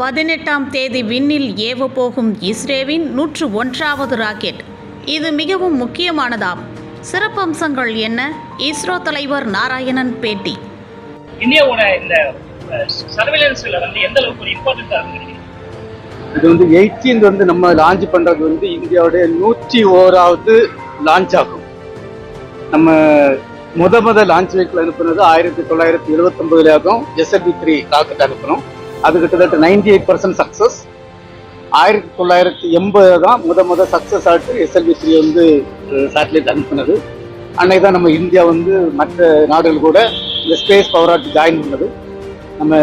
பதினெட்டாம் தேதி விண்ணில் ஏவ போகும் இஸ்ரேவின் நூற்று ஒன்றாவது ராக்கெட். இது மிகவும் முக்கியமானதாம். சிறப்பம்சங்கள் என்ன? இஸ்ரோ தலைவர் நாராயணன் பேட்டி. இந்தியாவோட இந்த சர்வேலன்ஸ்ல வந்து எந்த அளவுக்கு இம்பார்ட்டன்டா இது வந்து 18th வந்து நம்ம லான்ச் பண்றது வந்து இந்தியாவுடைய நூற்றி ஓராவது லான்ச் ஆகும். நம்ம முத முத லான்ச் வெஹிக்கிள் அனுப்புனது ஆயிரத்தி தொள்ளாயிரத்தி எழுபத்தொன்பதுல ஆகும். எஸ்எல்பி த்ரீ ராக்கெட் அனுப்புனோம். அது கிட்டத்தட்ட நைன்டி எயிட் பர்சன்ட் சக்ஸஸ் ஆயிரத்தி தொள்ளாயிரத்தி எண்பது தான் முத முத சக்ஸஸ் ஆகிட்டு எஸ்எல்வி த்ரீ வந்து சேட்டலைட் அனுப்புனது அன்னைக்கு தான் நம்ம இந்தியா வந்து மற்ற நாடுகள் கூட இந்த ஸ்பேஸ் பவராட்டு ஜாயின் பண்ணது. நம்ம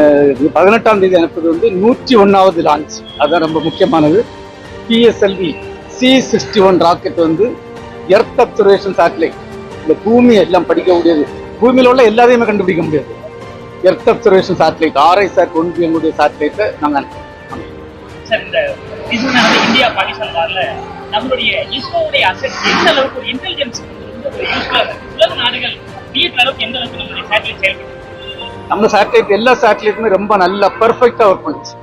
பதினெட்டாம் தேதி அனுப்புறது வந்து நூற்றி ஒன்றாவது லான்ச் அதுதான் ரொம்ப முக்கியமானது. PSLV C sixty one rocket வந்து எர்த் அப்சர்வேஷன் சேட்டலைட் இந்த பூமியை எல்லாம் படிக்க முடியாது. பூமியில உள்ள எல்லாத்தையுமே கண்டுபிடிக்க முடியாது. எர்த் அப்சர்வேஷன் சேட்டலைட் ஆர்ஐசாட் ஒன்று எங்களுடைய சேட்டலைட்டை நாங்கள் சார் இந்த இந்தியா பாகிஸ்தான் வரல நம்மளுடைய இஸ்ரோவுடைய அசெட் எந்த அளவுக்கு ஒரு இன்டெலிஜென்ஸ் வந்து ஒரு யூஸ்ஃபுல்லா இருக்கு? உலக நாடுகள் வியக்கிற அளவுக்கு எந்த அளவுக்கு நம்மளுடைய சேட்டலைட் செயல்படுது? நம்ம சேட்டலைட் எல்லா சேட்டலைட்டுமே ரொம்ப நல்லா பெர்ஃபெக்டா ஒர்க் பண்ணுச்சு.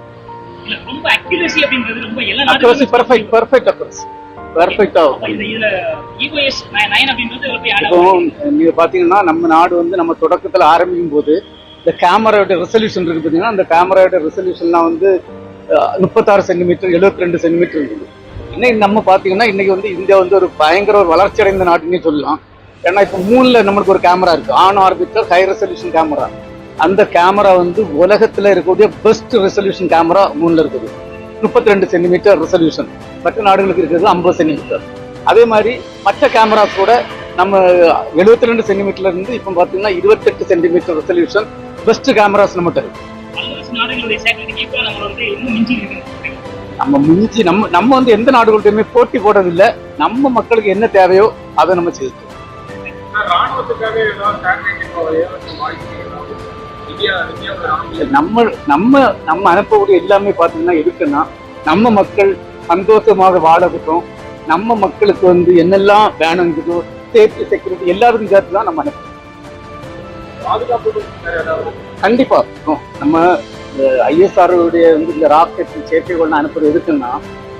ரொம்ப அக்யூரசி அப்படின்றது ரொம்ப எல்லா அக்யூரசி நாடுகளும் பெர்ஃபெக்ட் பெர்ஃபெக்ட் அக்யூரசி பெர்ஃபெக்டா இப்போ. நீங்க பாத்தீங்கன்னா நம்ம நாடு வந்து நம்ம தொடக்கத்துல ஆரம்பிக்கும் போது இந்த கேமராவோட ரெசல்யூஷன் இருக்குது பார்த்தீங்கன்னா அந்த கேமராவோட ரெசல்யூஷன்லாம் வந்து முப்பத்தாறு சென்டிமீட்டர் 72 ரெண்டு சென்டிமீட்டர் இருக்குது இன்னைக்கு நம்ம பார்த்தீங்கன்னா இன்றைக்கி வந்து இந்தியா வந்து ஒரு பயங்கர ஒரு வளர்ச்சி அடைந்த நாட்டுன்னே சொல்லலாம். ஏன்னா இப்போ மூணில் நம்மளுக்கு ஒரு கேமரா இருக்குது on orbiter high resolution camera அந்த கேமரா வந்து உலகத்தில் இருக்கக்கூடிய பெஸ்ட் ரெசல்யூஷன் கேமரா மூணில் இருக்குது. முப்பத்தி ரெண்டு சென்டிமீட்டர் ரெசல்யூஷன் மற்ற நாடுகளுக்கு இருக்கிறது ஐம்பது சென்டிமீட்டர். அதே மாதிரி மற்ற கேமராஸ் கூட நம்ம 72 ரெண்டு சென்டிமீட்டர்லேருந்து இப்போ பார்த்தீங்கன்னா இருபத்தெட்டு சென்டிமீட்டர் ரெசல்யூஷன் பெஸ்ட் கேமராஸ் நம்மகிட்ட இருக்கு. நம்ம மிஞ்சி நம்ம நம்ம நம்ம வந்து எந்த நாடுகள்கிட்டயுமே போட்டி போடுறதில்ல நம்ம மக்களுக்கு என்ன தேவையோ அதை நம்ம ராணுவம் நம்ம நம்ம நம்ம அனுப்பக்கூடிய எல்லாமே பார்த்தீங்கன்னா எதுக்குன்னா நம்ம மக்கள் சந்தோஷமாக வாழக்கூட்டோம் நம்ம மக்களுக்கு வந்து என்னெல்லாம் வேணுங்குதோ சேஃப்டி செக்யூரிட்டி எல்லாருக்கும் சேர்த்து தான் நம்ம ஏதாவது கண்டிப்பா. நம்ம ஐஎஸ்ஆருடைய வந்து இந்த ராக்கெட் செயற்கைக்கோள் அனுப்புறது எதுக்குன்னா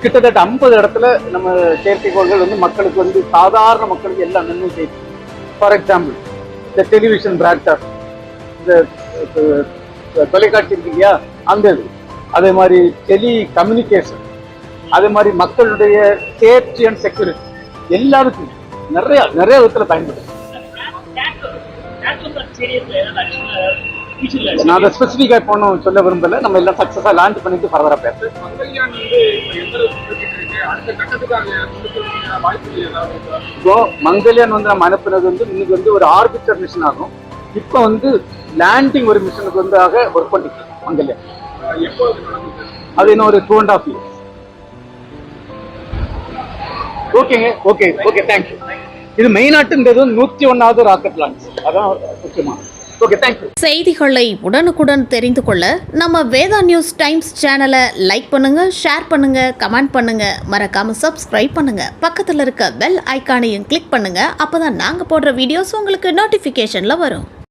கிட்டத்தட்ட ஐம்பது இடத்துல நம்ம செயற்கைக்கோள்கள் வந்து மக்களுக்கு வந்து சாதாரண மக்களுக்கு எல்லாம் நன்மை செய்யுது. ஃபார் எக்ஸாம்பிள் இந்த டெலிவிஷன் பிராட்காஸ்ட் இந்த தொலைக்காட்சி இருக்கு இல்லையா அந்த இது. அதே மாதிரி டெலி கம்யூனிகேஷன் அதே மாதிரி மக்களுடைய சேஃப்டி அண்ட் செக்யூரிட்டி எல்லாருக்கும் நிறைய நிறைய விதத்தில் பயன்படுது. நான் அதை ஸ்பெசிஃபிக்காக போகணும் சொல்ல விரும்பல. நம்ம எல்லாம் சக்ஸஸாக லான்ச் பண்ணிட்டு ஃபர்தராக இப்போ இருக்கா? இப்போ மங்கல்யான் வந்து நம்ம அனுப்புனது வந்து இன்னைக்கு வந்து ஒரு ஆர்பிட்டர் மிஷன் ஆகும். இப்போ வந்து லேண்டிங் ஒரு மிஷனுக்கு வந்து ஆக ஒர்க் பண்ணிட்டு இருக்கோம் மங்கல்யான் அது இன்னும் ஒரு டூ அண்ட் ஹாஃப் இயர்ஸ் ஓகேங்க ஓகே ஓகே தேங்க்யூ இது மெயினாட்டுன்றது வந்து நூற்றி ஒன்றாவது ராக்கெட் லான்ச் அதான் முக்கியமானது ஓகே தேங்க்யூ செய்திகளை உடனுக்குடன் தெரிந்து கொள்ள நம்ம வேதா நியூஸ் டைம்ஸ் சேனலை லைக் பண்ணுங்க ஷேர் பண்ணுங்க கமெண்ட் பண்ணுங்க. மறக்காம சப்ஸ்கிரைப் பண்ணுங்க. பக்கத்தில் இருக்க பெல் ஐக்கானையும் கிளிக் பண்ணுங்க. அப்பதான் நாங்க போடுற வீடியோஸ் உங்களுக்கு நோட்டிஃபிகேஷனில் வரும்.